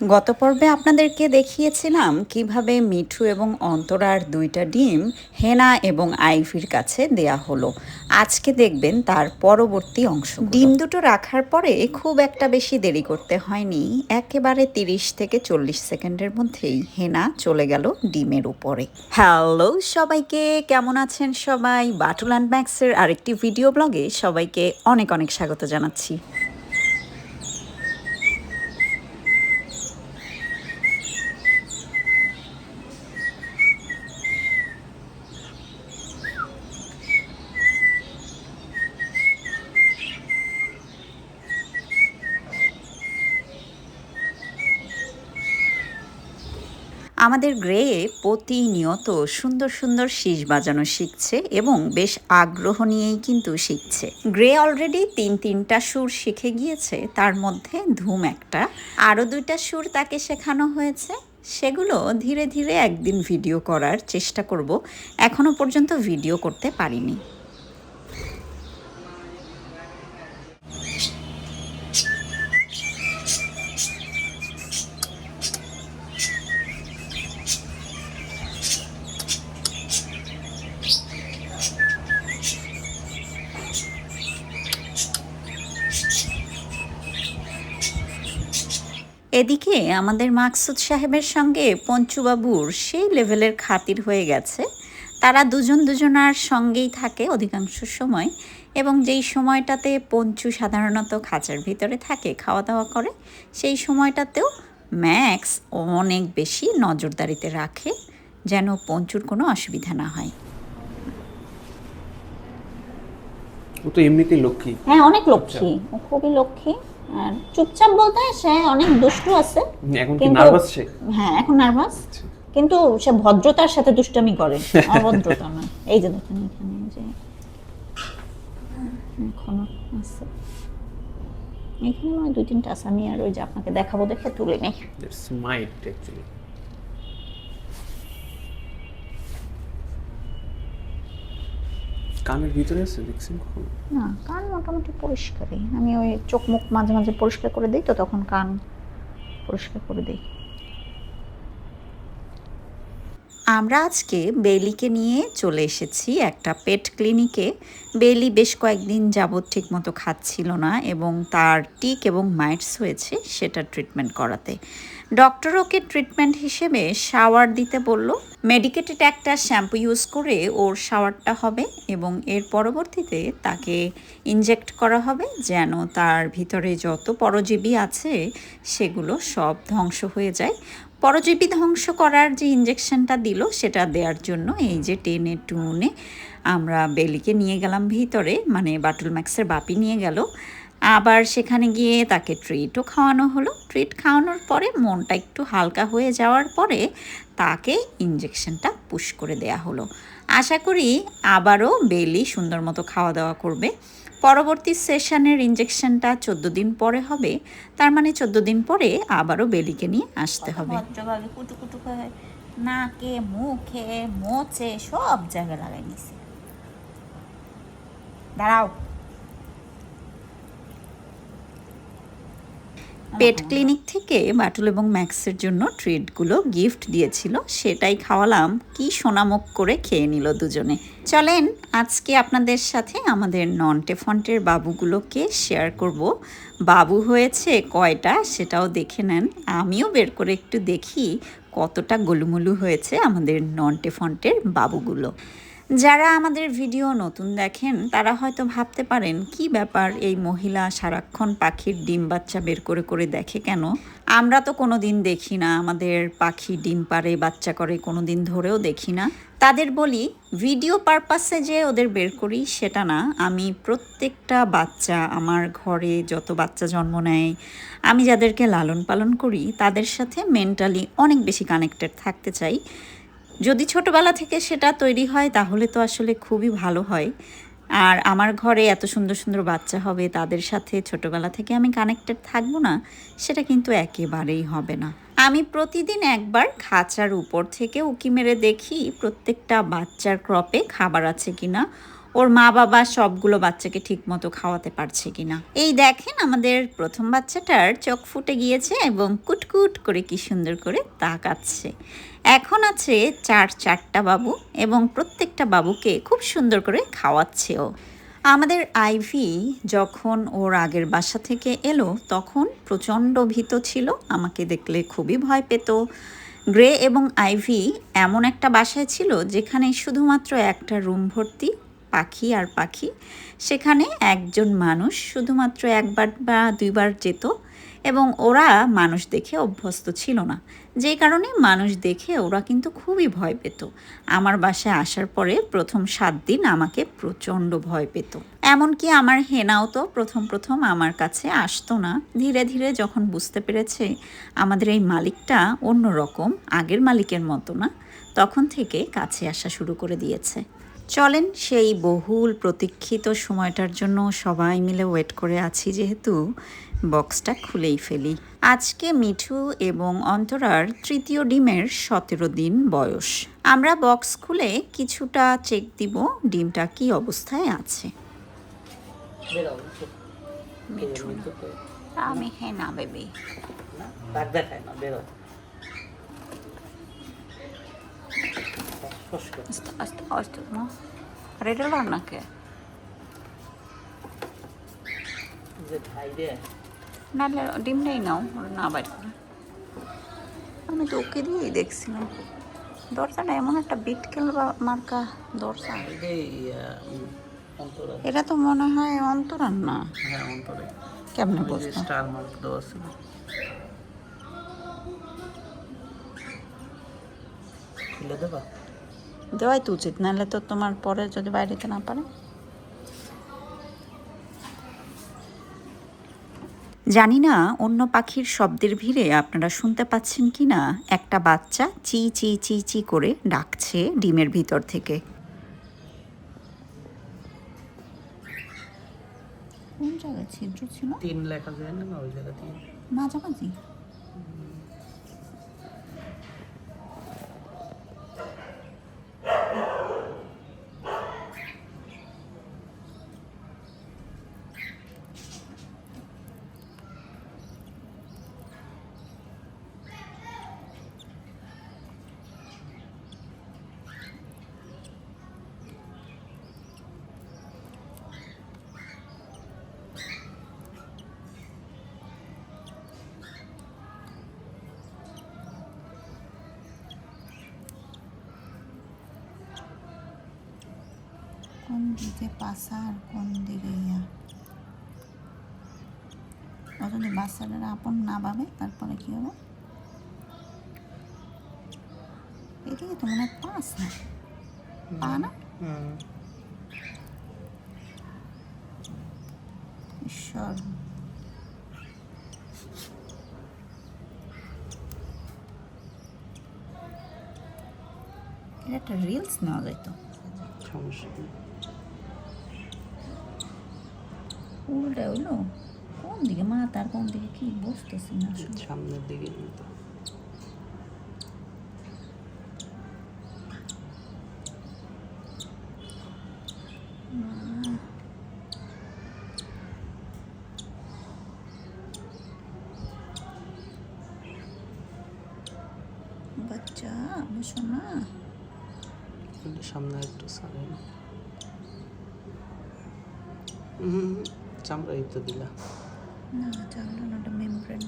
গত পর্বে আপনাদেরকে দেখিয়েছিলাম কীভাবে মিঠু এবং অন্তরার দুইটা ডিম হেনা এবং আইভির কাছে দেয়া হলো। আজকে দেখবেন তার পরবর্তী অংশ ডিম দুটো রাখার পরে খুব একটা বেশি দেরি করতে হয়নি। একেবারে তিরিশ থেকে চল্লিশ সেকেন্ডের মধ্যেই হেনা চলে গেল ডিমের উপরে। হ্যালো সবাইকে, কেমন আছেন সবাই? বাটুল অ্যান্ড ম্যাক্সের আরেকটি ভিডিও ব্লগে সবাইকে অনেক অনেক স্বাগত জানাচ্ছি। আমাদের গ্রে প্রতিনিয়ত সুন্দর সুন্দর শীষ বাজানো শিখছে এবং বেশ আগ্রহ নিয়েই কিন্তু শিখছে। গ্রে অলরেডি তিন তিনটা সুর শিখে গিয়েছে, তার মধ্যে ধুম একটা। আরও দুইটা সুর তাকে শেখানো হয়েছে। সেগুলো ধীরে ধীরে একদিন ভিডিও করার চেষ্টা করব। এখনও পর্যন্ত ভিডিও করতে পারিনি। এদিকে আমাদের মাকসুদ সাহেবের সঙ্গে পঞ্চুবাবুর সেই লেভেলের খাতির হয়ে গেছে। তারা দুজন দুজনার সঙ্গেই থাকে অধিকাংশ সময় এবং যেই সময়টাতে পঞ্চু সাধারণত খাঁচার ভিতরে থাকে খাওয়া দাওয়া করে, সেই সময়টাতেও ম্যাক্স অনেক বেশি নজরদারিতে রাখে, যেন পঞ্চুর কোনো অসুবিধা না হয়। ও তো এমনিতেই লক্ষ্মী। হ্যাঁ অনেক লক্ষ্মী। ও খুবই লক্ষ্মী। আর চুপচাপ বলতে সে অনেক দুষ্টু আছে। এখন কি নার্ভাস সে? হ্যাঁ এখন নার্ভাস কিন্তু সে ভদ্রতার সাথে দুষ্টামি করে। অভদ্রতা নয়। এই যে দেখেন এখানে যে এখনও আছে। এখানে মনে দুই তিনটা আছে। আমি আর ওই যে আপনাকে দেখাবো দেখে তুলে নেই। দ্যাটস মাইট অ্যাকচুয়ালি কানের ভিতরে আছে, দেখছেন কখন? না, কান মোটামুটি পরিষ্কারই। আমি ওই চোখ মুখ মাঝে মাঝে পরিষ্কার করে দিই তো, তখন কান পরিষ্কার করে দিই। আমরা আজকে বেলিকে নিয়ে চলে এসেছি একটা পেট ক্লিনিকে। বেলি বেশ কয়েকদিন যাবৎ ঠিকমতো খাচ্ছিল না এবং তার টিক এবং মাইটস হয়েছে সেটা ট্রিটমেন্ট করাতে। ডক্টর ওকে ট্রিটমেন্ট হিসেবে শাওয়ার দিতে বলল। মেডিকেটেড একটা শ্যাম্পু ইউজ করে ওর শাওয়ারটা হবে এবং এর পরবর্তীতে তাকে ইনজেক্ট করা হবে যেন তার ভিতরে যত পরজীবী আছে সেগুলো সব ধ্বংস হয়ে যায়। পরজীবী ধ্বংস করার যে ইঞ্জেকশনটা দিল সেটা দেওয়ার জন্য এই যে টেনে টুনে আমরা বেলিকে নিয়ে গেলাম ভিতরে মানে বাটুল ম্যাক্সের বাপি নিয়ে গেল। আবার সেখানে গিয়ে তাকে ট্রিটও খাওয়ানো হলো। ট্রিট খাওয়ানোর পরে মনটা একটু হালকা হয়ে যাওয়ার পরে তাকে ইঞ্জেকশনটা পুশ করে দেয়া হলো। আশা করি আবারও বেলি সুন্দর মতো খাওয়া দাওয়া করবে। পরবর্তী সেশনের ইঞ্জেকশনটা চোদ্দ দিন পরে হবে। তার মানে চোদ্দ দিন পরে আবারও বেলিকে নিয়ে আসতে হবে। ভদ্রভাবে কুটু কুটু করে নাকে মুখে মোচে সব জায়গায় লাগাই নিছে। দাঁড়াও। পেট ক্লিনিক থেকে বাটুল এবং ম্যাক্সের জন্য ট্রিটগুলো গিফট দিয়েছিল, সেটাই খাওয়ালাম। কি সোনামুখ করে খেয়ে নিল দুজনে। চলেন, আজকে আপনাদের সাথে আমাদের নন টেফন্টের বাবুগুলোকে শেয়ার করব। বাবু হয়েছে কয়টা সেটাও দেখে নেন। আমিও বের করে একটু দেখি কতটা গোলুমুলু হয়েছে আমাদের নন টেফন্টের বাবুগুলো। যারা আমাদের ভিডিও নতুন দেখেন, তারা হয়তো ভাবতে পারেন, কি ব্যাপার এই মহিলা সারাক্ষণ পাখির ডিম বাচ্চা বের করে করে দেখে কেন? আমরা তো কোনো দিন দেখি না, আমাদের পাখি ডিম পারে বাচ্চা করে কোনো দিন ধরেও দেখি না। তাদের বলি, ভিডিও পারপাসে যে ওদের বের করি সেটা না। আমি প্রত্যেকটা বাচ্চা, আমার ঘরে যত বাচ্চা জন্ম নেয়, আমি যাদেরকে লালন পালন করি, তাদের সাথে মেন্টালি অনেক বেশি কানেক্টেড থাকতে চাই। যদি ছোটবেলা থেকে সেটা তৈরি হয়, তাহলে তো আসলে খুবই ভালো হয়। আর আমার ঘরে এত সুন্দর সুন্দর বাচ্চা হবে, তাদের সাথে ছোটবেলা থেকে আমি কানেক্টেড থাকব না, সেটা কিন্তু একেবারেই হবে না। আমি প্রতিদিন একবার খাঁচার উপর থেকে উকি মেরে দেখি প্রত্যেকটা বাচ্চার ক্রপে খাবার আছে কিনা, ওর মা বাবা সবগুলো বাচ্চাকে ঠিক মতো খাওয়াতে পারছে কিনা। এই দেখেন আমাদের প্রথম বাচ্চাটার চোখ ফুটে গিয়েছে এবং কুটকুট করে কি সুন্দর করে তাকাচ্ছে। এখন আছে চার চারটা বাবু এবং প্রত্যেকটা বাবুকে খুব সুন্দর করে খাওয়াচ্ছেও। আমাদের আইভি যখন ওর আগের বাসা থেকে এলো, তখন প্রচণ্ড ভীত ছিল, আমাকে দেখলে খুবই ভয় পেত। গ্রে এবং আইভি এমন একটা বাসায় ছিল যেখানে শুধুমাত্র একটা রুম ভর্তি, পাখি আর পাখি। সেখানে একজন মানুষ শুধুমাত্র একবার বা দুইবার যেত এবং ওরা মানুষ দেখে অভ্যস্ত ছিল না। যেই কারণে মানুষ দেখে ওরা কিন্তু খুবই ভয় পেত। আমার বাসায় আসার পরে প্রথম সাত দিন আমাকে প্রচণ্ড ভয় পেত। এমনকি আমার হেনাও তো প্রথম প্রথম আমার কাছে আসতো না। ধীরে ধীরে যখন বুঝতে পেরেছে আমাদের এই মালিকটা অন্য রকম, আগের মালিকের মতো না, তখন থেকে কাছে আসা শুরু করে দিয়েছে। চলেন সেই বহুল প্রতীক্ষিত সময়টার জন্য সবাই মিলে ওয়েট করে আছি যেহেতু বক্সটা খুলেই ফেলি। আজকে মিঠু এবং অন্তরার তৃতীয় ডিমের সতেরো দিন বয়স। আমরা বক্স খুলে কিছুটা চেক দিব ডিমটা কি অবস্থায় আছে। আমি হ্যাঁ না বেবি নাকি যে খাই নাহলে ডিম নেই নাও ওরা না বাইর করে আমি তো ওকে দিয়েই দেখছিলাম। দরজাটা এমন একটা বিট খেলবা মার্কা দরজা। এটা তো মনে হয় অন্তরান না? হ্যাঁ অন্তরে কেমনে যে স্টার মার্ক দেওয়া ছিল। খুলে দেবা? দেওয়াই তো উচিত নাহলে তো তোমার পরে যদি বাইরেতে না পারে। জানি না অন্য পাখির শব্দের ভিড়ে আপনারা শুনতে পাচ্ছেন কি না? একটা বাচ্চা চি চি চি চি করে ডাকছে ডিমের ভিতর থেকে। কোন জায়গায়? ছিদ্র ছিল? তিন লেখা যায় না ওই জায়গা মাঝামাঝি। আর কোন দিকে ইয়া? ও যদি বাচ্চাটার আপন না পাবে তারপরে কি হবে? এদিকে তো মনে হয় পাশা পা না? ঈশ্বর। এটা একটা রিলস নেওয়া যাইতো। সমস্যা নেই উল্টা হইল কোন দিকে? মাথার কোন দিকে? কি বুঝতেছি না সামনের দিকে নিতে বাচ্চা বসো না সামনে একটু সামনে হুম চামড়া তো দিলা? না চাগলো না ওটা মেমব্রেন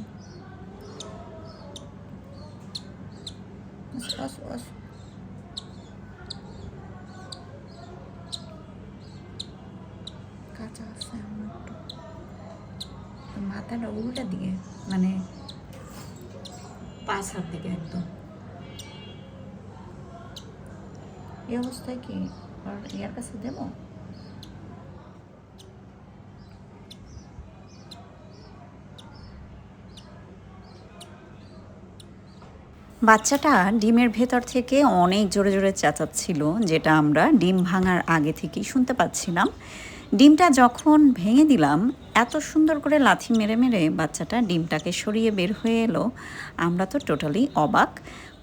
আসো কাঁচা আছে আমার একটু। মাথাটা উল্টা দিকে মানে পাশার দিকে একদম। এই অবস্থায় কি? আর ইয়ার কাছে দেবো? বাচ্চাটা ডিমের ভেতর থেকে অনেক জোরে জোরে চেঁচাচ্ছিল, যেটা আমরা ডিম ভাঙার আগে থেকেই শুনতে পাচ্ছিলাম। ডিমটা যখন ভেঙে দিলাম, এত সুন্দর করে লাথি মেরে মেরে বাচ্চাটা ডিমটাকে সরিয়ে বের হয়ে এলো। আমরা তো টোটালি অবাক।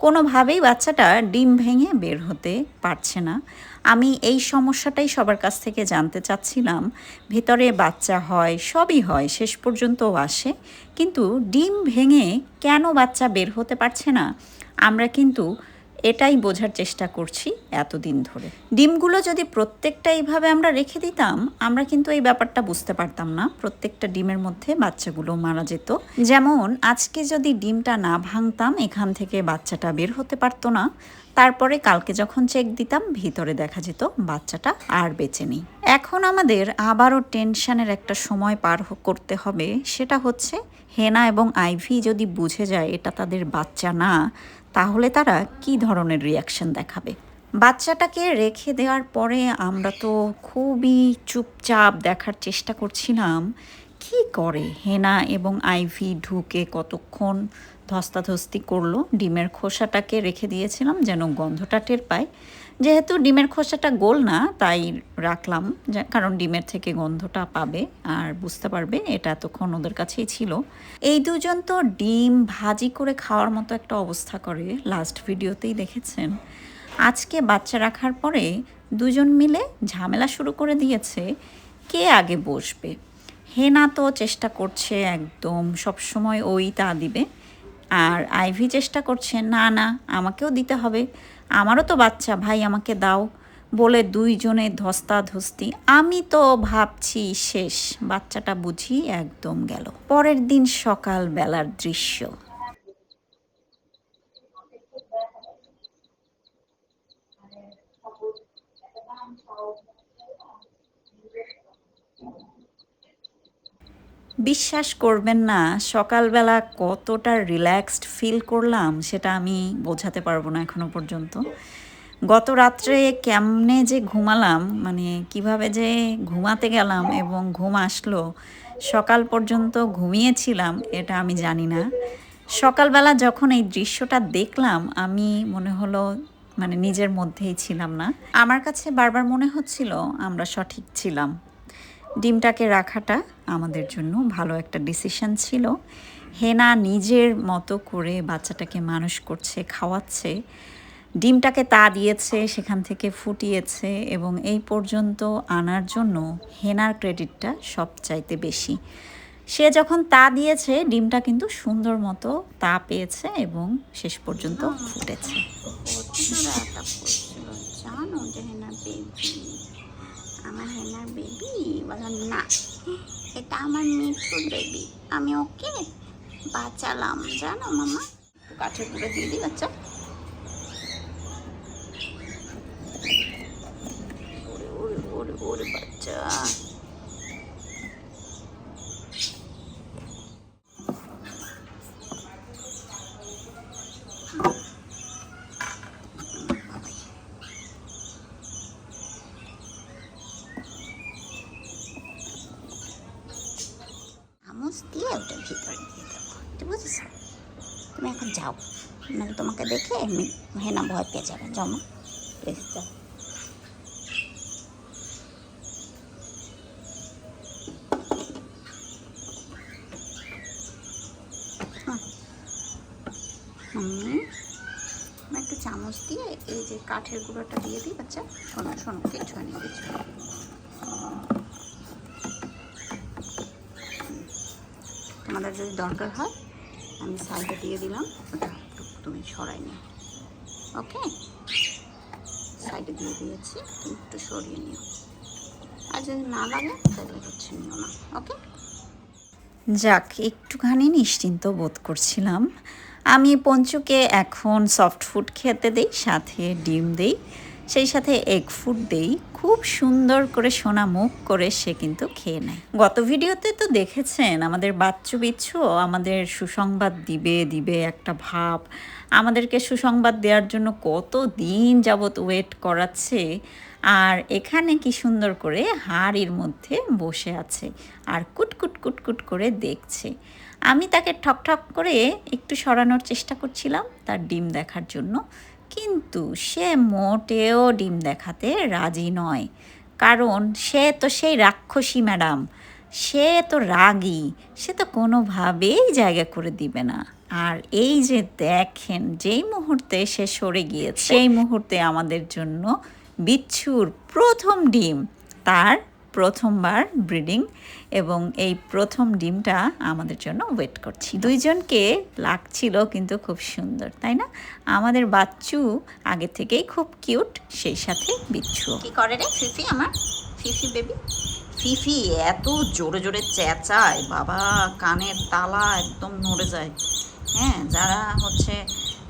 কোনোভাবেই বাচ্চাটা ডিম ভেঙে বের হতে পারছে না। আমি এই সমস্যাটাই সবার কাছ থেকে জানতে চাচ্ছিলাম। ভেতরে বাচ্চা হয়, সবই হয়, শেষ পর্যন্তও আসে। কিন্তু ডিম ভেঙে কেন বাচ্চা বের হতে পারছে না? আমরা কিন্তু এটাই বোঝার চেষ্টা করছি এতদিন ধরে। ডিমগুলো যদি প্রত্যেকটা এইভাবে আমরা রেখে দিতাম, আমরা কিন্তু এই ব্যাপারটা বুঝতে পারতাম না। প্রত্যেকটা ডিমের মধ্যে বাচ্চাগুলো মারা যেত। যেমন, আজকে যদি ডিমটা না ভাঙতাম, এখান থেকে বাচ্চাটা বের হতে পারতো না। তারপরে কালকে যখন চেক দিতাম, ভিতরে দেখা যেত বাচ্চাটা আর বেঁচে নেই। এখন আমাদের আবারও টেনশনের একটা সময় পার করতে হবে। সেটা হচ্ছে, হেনা এবং আইভি যদি বুঝে যায়, এটা তাদের বাচ্চা না তাহলে তারা কি ধরনের রিয়াকশন দেখাবে? বাচ্চাটাকে রেখে দেওয়ার পরে আমরা তো খুবই চুপচাপ দেখার চেষ্টা করছিলাম। কি করে? হেনা এবং আইভি ঢুকে কতক্ষণ ধস্তাধস্তি করল? ডিমের খোসাটাকে রেখে দিয়েছিলাম যেন গন্ধটা টের পায়। যেহেতু ডিমের খোসাটা গোল না, তাই রাখলাম কারণ ডিমের থেকে গন্ধটা পাবে আর বুঝতে পারবে এটা এতক্ষণ ওদের কাছেই ছিল। এই দুজন তো ডিম ভাজি করে খাওয়ার মতো একটা অবস্থা করে লাস্ট ভিডিওতেই দেখেছেন। আজকে বাচ্চা রাখার পরে দুজন মিলে ঝামেলা শুরু করে দিয়েছে, কে আগে বসবে? হেনা তো চেষ্টা করছে একদম সব সময় ওই তা দিবে। আর আইভি চেষ্টা করছে, না না, আমাকেও দিতে হবে। আমারও তো বাচ্চা, ভাই আমাকে দাও। বলে দুইজনে ধস্তাধস্তি। আমি তো ভাবছি শেষ। বাচ্চাটা বুঝি একদম গেল। পরের দিন সকাল বেলার দৃশ্য। বিশ্বাস করবেন না, সকালবেলা কতটা রিল্যাক্সড ফিল করলাম সেটা আমি বোঝাতে পারব না এখনও পর্যন্ত। গত রাত্রে কেমনে যে ঘুমালাম মানে কীভাবে যে ঘুমাতে গেলাম এবং ঘুম আসলো, সকাল পর্যন্ত ঘুমিয়েছিলাম এটা আমি জানি না। সকালবেলা যখন এই দৃশ্যটা দেখলাম, আমি মনে হলো মানে নিজের মধ্যেই ছিলাম না। আমার কাছে বারবার মনে হচ্ছিল আমরা সঠিক ছিলাম। ডিমটাকে রাখাটা আমাদের জন্য ভালো একটা ডিসিশন ছিল। হেনা নিজের মতো করে বাচ্চাটাকে মানুষ করছে খাওয়াচ্ছে। ডিমটাকে তা দিয়েছে সেখান থেকে ফুটিয়েছে এবং এই পর্যন্ত আনার জন্য হেনার ক্রেডিটটা সবচাইতে বেশি। সে যখন তা দিয়েছে ডিমটা কিন্তু সুন্দর মতো তা পেয়েছে এবং শেষ পর্যন্ত ফুটেছে। জানো আমার হেনার বেবি বললাম, না, এটা আমার মিঠুর বেবি আমি ওকে বাঁচালাম, জানো মামা? কাঠের পুরো দিয়ে দিই, বাচ্চা ওরে ওরে ওরে ওরে বাচ্চা চামচ দিয়ে ওটা ভিতরে দিয়ে দেবো ঠিক বুঝেছ তুমি এখন যাও নাহলে তোমাকে দেখে এমনি হেনা ভয় পেয়ে যাবে যাও মা প্লিজ যাও হুম। হুম। আমি একটু চামচ দিয়ে এই যে কাঠের গুঁড়োটা দিয়ে দিই বাচ্চা শোনো শোনো কিছু নেই কিছু। তোমাদের যদি দরকার হয়, আমি সাইডে দিয়ে দিলাম, ওটা তুমি সরাই নিও ওকে? সাইডে দিয়ে দিয়েছি, একটু সরিয়ে নিও। আর যদি না লাগে, তাহলে হচ্ছে নিও না, ওকে? যাক, একটুখানি নিশ্চিন্ত বোধ করছিলাম। আমি পঞ্চুকে এখন সফট ফুড খেতে দেই, সাথে ডিম দেই। সেই সাথে এগ ফুড দেই খুব সুন্দর করে সোনা মুখ করে সে কিন্তু খেয়ে নেয়। গত ভিডিওতে তো দেখেছেন, আমাদের বাচ্চু বিচ্ছু আমাদের সুসংবাদ দিবে দিবে একটা ভাব। আমাদেরকে সুসংবাদ দেওয়ার জন্য কত দিন যাবত ওয়েট করাচ্ছে। আর এখানে কি সুন্দর করে হাড়ির মধ্যে বসে আছে আর কুটকুট কুটকুট করে দেখছে। আমি তাকে ঠক ঠক করে একটু সরানোর চেষ্টা করছিলাম, তার ডিম দেখার জন্য। কিন্তু সে মোটেও ডিম দেখাতে রাজি নয়। কারণ সে তো সেই রাক্ষসী ম্যাডাম। সে তো রাগী। সে তো কোনোভাবেই জায়গা করে দিবে না। আর এই যে দেখেন, যেই মুহূর্তে সে সরে গিয়েছে, সেই মুহূর্তে আমাদের জন্য বিচ্ছুর প্রথম ডিম, তার প্রথমবার ব্রিডিং এবং এই প্রথম ডিমটা আমাদের জন্য ওয়েট করছি। দুইজনকে লাগছিল কিন্তু খুব সুন্দর, তাই না? আমাদের বাচ্চু আগে থেকেই খুব কিউট, সেই সাথে বিচ্ছু। কি করে রে ফিফি আমার? Phi Phi baby? ফিফি এত জোরে জোরে চেঁচায়, বাবা, কানের তালা একদম নড়ে যায়। হ্যাঁ যারা হচ্ছে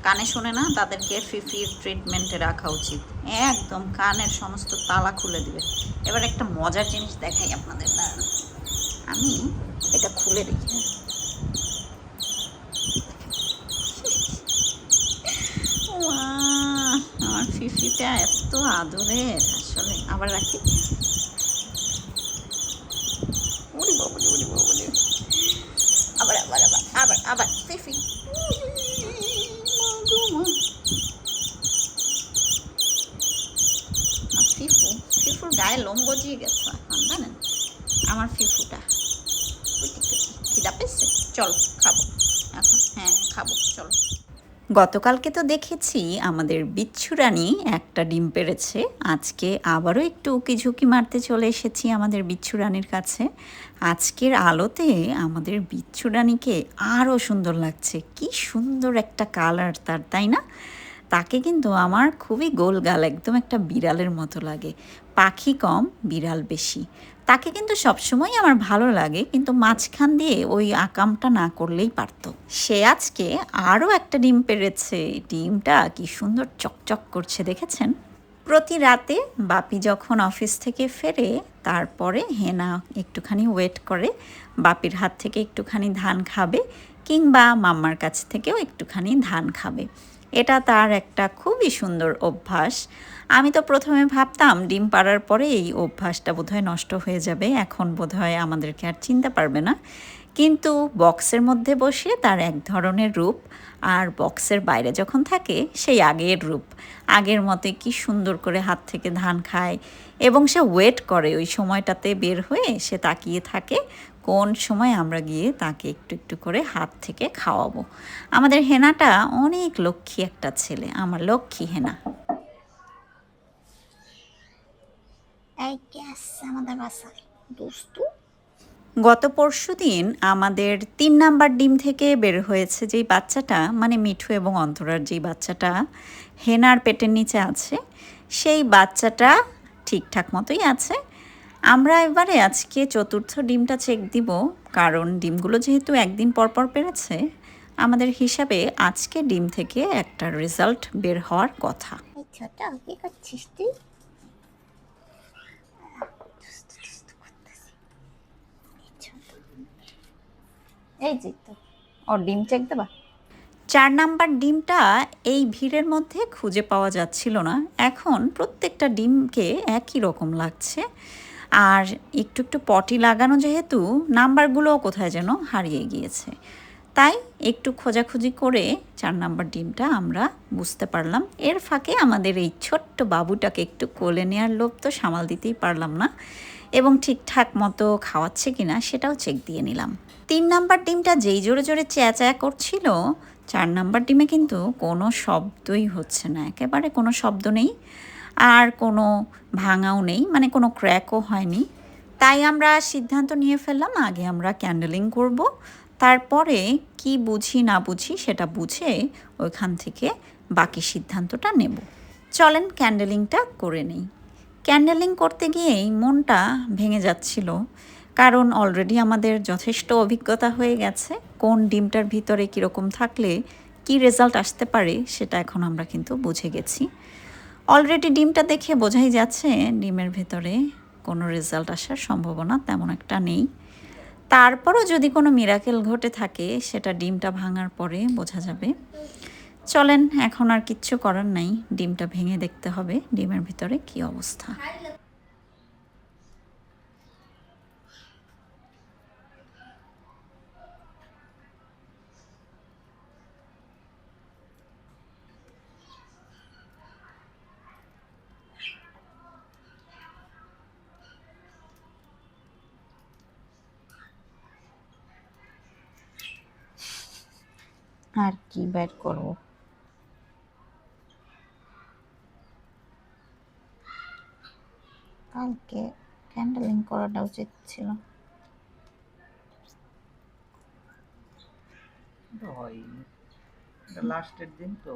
কানে শোনে না, তাদেরকে ফিফির ট্রিটমেন্টে রাখা উচিত। একদম কানের সমস্ত তালা খুলে দিবে। এবার একটা মজার জিনিস দেখাই আপনাদের, দাঁড়ান। আমি এটা খুলে দেখি। আমার ফিফিটা এত আদরের, আসলে। আবার রাখি। আবার আবার আবার আবার আবার ফিফি মা গো মা। আর ফিফু ফিফুর গায়ে লোম গজিয়ে গেছে এখন জানেন আমার ফিফুটা কুটি কুটি খিদা পেয়েছে চলো খাব এখন হ্যাঁ খাব চলো গতকালকে তো দেখেছি আমাদের বিচ্ছু রানী একটা ডিম পেড়েছে। আজকে আবারও একটু উকি ঝুঁকি মারতে চলে এসেছি আমাদের বিচ্ছু রানীর কাছে। আজকের আলোতে আমাদের বিচ্ছু রানীকে আরও সুন্দর লাগছে। কি সুন্দর একটা কালার তার, তাই না? তাকে কিন্তু আমার খুবই গোলগাল, একদম একটা বিড়ালের মতো লাগে। পাখি কম, বিড়াল বেশি। তাকে কিন্তু সবসময় আমার ভালো লাগে, কিন্তু মাঝখান দিয়ে ওই আকামটা না করলেই পারতো। সে আজকে আরও একটা ডিম পেরেছে ডিমটা কি সুন্দর চকচক করছে, দেখেছেন? প্রতি রাতে বাপি যখন অফিস থেকে ফেরে, তারপরে হেনা একটুখানি ওয়েট করে, বাপির হাত থেকে একটুখানি ধান খাবে, কিংবা মাম্মার কাছ থেকেও একটুখানি ধান খাবে। এটা তার একটা খুবই সুন্দর অভ্যাস। আমি তো প্রথমে ভাবতাম ডিম পাড়ার পরে এই অভ্যাসটা বোধহয় নষ্ট হয়ে যাবে, এখন বোধহয় আমাদেরকে আর চিনতে পারবে না। কিন্তু বক্সের মধ্যে বসে তার এক ধরনের রূপ আর বক্সের বাইরে যখন থাকে সেই আগের রূপ। আগের মতে কি সুন্দর করে হাত থেকে ধান খায় এবং সে ওয়েট করে ওই সময়টাতে বের হয়ে সে তাকিয়ে থাকে কোন সময় আমরা গিয়ে তাকে একটু একটু করে হাত থেকে খাওয়াবো? আমাদের হেনাটা অনেক লক্ষ্মী একটা ছেলে আমার লক্ষ্মী হেনা। এই গ্যাস আমাদের বাসায়? দোস্তু? গত পরশু দিন আমাদের তিন নাম্বার ডিম থেকে বের হয়েছে যেই বাচ্চাটা মানে মিঠু এবং অন্তরার যেই বাচ্চাটা হেনার পেটের নিচে আছে সেই বাচ্চাটা ঠিকঠাক মতোই আছে আমরা এবারে আজকে চতুর্থ ডিমটা চেক দিব কারণ ডিমগুলো যেহেতু একদিন পর পর পেরেছে আমাদের হিসাবে আজকে ডিম থেকে একটা রেজাল্ট বের হওয়ার কথা। তুই? এই যে তো ওর ডিম চেক দেবা? চার নাম্বার ডিমটা এই ভিড়ের মধ্যে খুঁজে পাওয়া যাচ্ছিল না। এখন প্রত্যেকটা ডিমকে একই রকম লাগছে। আর একটু একটু পটি লাগানো যেহেতু, নাম্বারগুলোও কোথায় যেন হারিয়ে গিয়েছে। তাই একটু খোঁজাখুঁজি করে চার নাম্বার ডিমটা আমরা বুঝতে পারলাম। এর ফাঁকে আমাদের এই ছোট্ট বাবুটাকে একটু কোলে নেওয়ার লোভ তো সামাল দিতেই পারলাম না এবং ঠিকঠাক মতো খাওয়াচ্ছে কিনা সেটাও চেক দিয়ে নিলাম। তিন নাম্বার ডিমটা যেই জোরে জোরে চেঁচা করছিল, চার নাম্বার ডিমে কিন্তু কোনো শব্দই হচ্ছে না। একেবারে কোনো শব্দ নেই। আর কোনো ভাঙাও নেই মানে কোনো ক্র্যাকও হয়নি। তাই আমরা সিদ্ধান্ত নিয়ে ফেললাম, আগে আমরা ক্যান্ডেলিং করব। তারপরে কি বুঝি না বুঝি সেটা বুঝে ওইখান থেকে বাকি সিদ্ধান্তটা নেব। চলেন ক্যান্ডেলিংটা করে নিই। ক্যান্ডেলিং করতে গিয়েই মনটা ভেঙে যাচ্ছিল, কারণ অলরেডি আমাদের যথেষ্ট অভিজ্ঞতা হয়ে গেছে। কোন ডিমটার ভিতরে কীরকম থাকলে কি রেজাল্ট আসতে পারে সেটা এখন আমরা কিন্তু বুঝে গেছি। অলরেডি ডিমটা দেখে বোঝাই যাচ্ছে ডিমের ভেতরে কোনো রেজাল্ট আসার সম্ভাবনা তেমন একটা নেই। তারপরও যদি কোনো মিরাকেল ঘটে থাকে, সেটা ডিমটা ভাঙার পরে বোঝা যাবে। চলেন, এখন আর কিচ্ছু করার নাই। ডিমটা ভেঙে দেখতে হবে, ডিমের ভিতরে কি অবস্থা। আর কি বের করব? কালকে ক্যান্ডেলিং করাটা উচিত ছিল। হয়নি লাস্টের দিন তো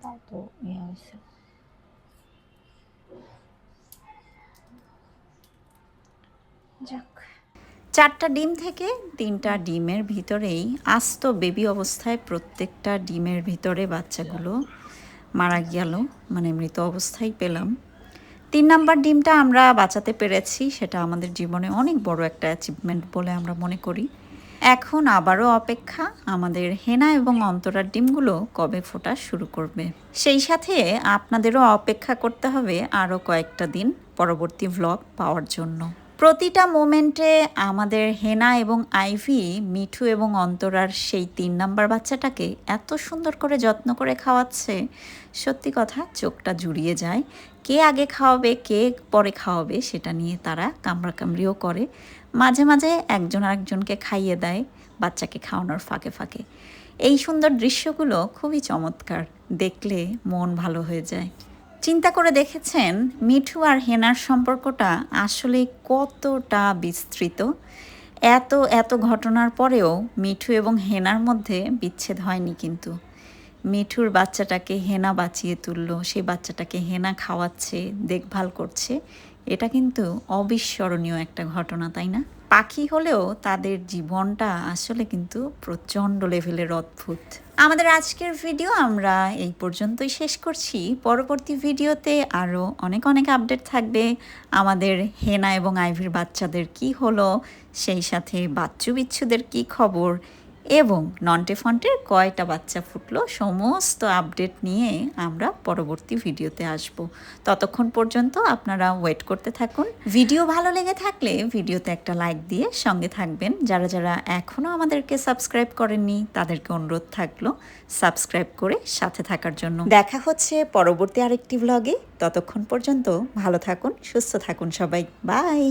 তাও তো ইয়ে হয়েছে। যাক। চারটা ডিম থেকে তিনটা ডিমের ভিতরেই আস্ত বেবি অবস্থায় প্রত্যেকটা ডিমের ভিতরে বাচ্চাগুলো মারা গেল মানে মৃত অবস্থায় পেলাম। তিন নাম্বার ডিমটা আমরা বাঁচাতে পেরেছি, সেটা আমাদের জীবনে অনেক বড় একটা অ্যাচিভমেন্ট বলে আমরা মনে করি। এখন আবারও অপেক্ষা আমাদের হেনা এবং অন্তরার ডিমগুলো কবে ফোটা শুরু করবে। সেই সাথে আপনাদেরও অপেক্ষা করতে হবে আরও কয়েকটা দিন পরবর্তী ভ্লগ পাওয়ার জন্য। প্রতিটা মোমেন্টে আমাদের হেনা এবং আইভি, মিঠু এবং অন্তরার সেই তিন নাম্বার বাচ্চাটাকে এত সুন্দর করে যত্ন করে খাওয়াচ্ছে। সত্যি কথা, চোখটা জুড়িয়ে যায়। কে আগে খাওয়াবে, কে পরে খাওয়াবে, সেটা নিয়ে তারা কামড়াকামড়িও করে। মাঝে মাঝে একজন আরেকজনকে খাইয়ে দেয়, বাচ্চাকে খাওয়ানোর ফাঁকে ফাঁকে। এই সুন্দর দৃশ্যগুলো খুবই চমৎকার। দেখলে মন ভালো হয়ে যায়। চিন্তা করে দেখেছেন মিঠু আর হেনার সম্পর্কটা আসলে কতটা বিস্তৃত? এত এত ঘটনার পরেও মিঠু এবং হেনার মধ্যে বিচ্ছেদ হয়নি কিন্তু। মিঠুর বাচ্চাটাকে হেনা বাঁচিয়ে তুললো সেই বাচ্চাটাকে হেনা খাওয়াচ্ছে, দেখভাল করছে। এটা কিন্তু অবিস্মরণীয় একটা ঘটনা, তাই না? পাখি হলেও তাদের জীবনটা আসলে কিন্তু প্রচণ্ড লেভেলের অদ্ভুত। আমাদের আজকের ভিডিও আমরা এই পর্যন্তই শেষ করছি। পরবর্তী ভিডিওতে আরও অনেক অনেক আপডেট থাকবে। আমাদের হেনা এবং আইভির বাচ্চাদের কি হলো? সেই সাথে বাচ্চু বিচ্ছুদের কি খবর? এবং নন্টে ফন্টের কয়টা বাচ্চা ফুটলো সমস্ত আপডেট নিয়ে আমরা পরবর্তী ভিডিওতে আসব। ততক্ষণ পর্যন্ত আপনারা ওয়েট করতে থাকুন। ভিডিও ভালো লেগে থাকলে ভিডিওতে একটা লাইক দিয়ে সঙ্গে থাকবেন। যারা যারা এখনও আমাদেরকে সাবস্ক্রাইব করেননি, তাদেরকে অনুরোধ থাকল সাবস্ক্রাইব করে সাথে থাকার জন্য। দেখা হচ্ছে পরবর্তী আরেকটি ভ্লগে ততক্ষণ পর্যন্ত ভালো থাকুন, সুস্থ থাকুন সবাই। বাই!